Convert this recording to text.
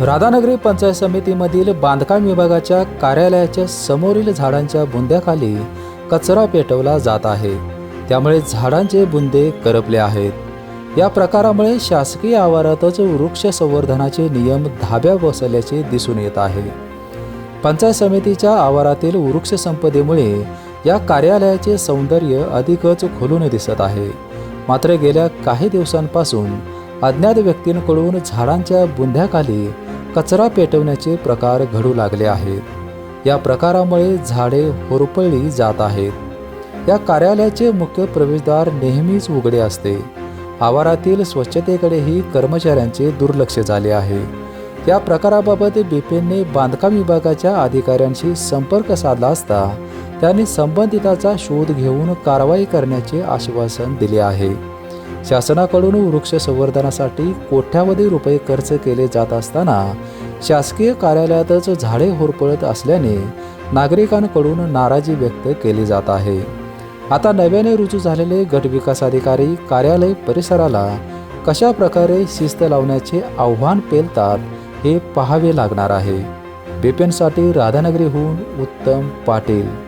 राधानगरी पंचायत समितीमधील बांधकाम विभागाच्या कार्यालयाच्या समोरील झाडांच्या बुंद्याखाली कचरा पेटवला जात आहे. त्यामुळे झाडांचे बुंदे करपले आहेत. या प्रकारामुळे शासकीय आवारातच वृक्ष संवर्धनाचे नियम धाब्या बसल्याचे दिसून येत आहे. पंचायत समितीच्या आवारातील वृक्ष संपदेमुळे या कार्यालयाचे सौंदर्य अधिकच खुलून दिसत आहे. मात्र गेल्या काही दिवसांपासून अज्ञात व्यक्तींकडून झाडांच्या बुंध्याखाली कचरा पेटवण्याचे प्रकार घडू लागले आहेत. या प्रकारामुळे झाडे होरपळली जात आहेत. या कार्यालयाचे मुख्य प्रवेशद्वार नेहमीच उघडे असते. आवारातील स्वच्छतेकडेही कर्मचाऱ्यांचे दुर्लक्ष झाले आहे. या प्रकाराबाबत बिपिनने बांधकाम विभागाच्या अधिकाऱ्यांशी संपर्क साधला असता त्यांनी संबंधिताचा शोध घेऊन कारवाई करण्याचे आश्वासन दिले आहे. शासनाकडून वृक्ष संवर्धनासाठी कोट्यावधी रुपये खर्च केले जात असताना शासकीय कार्यालयातच झाडे होरपळत असल्याने नागरिकांकडून नाराजी व्यक्त केली जात आहे. आता नव्याने रुजू झालेले गटविकास अधिकारी कार्यालय परिसराला कशा प्रकारे शिस्त लावण्याचे आव्हान पेलतात हे पाहावे लागणार आहे. बिपेनसाठी राधानगरीहून उत्तम पाटील.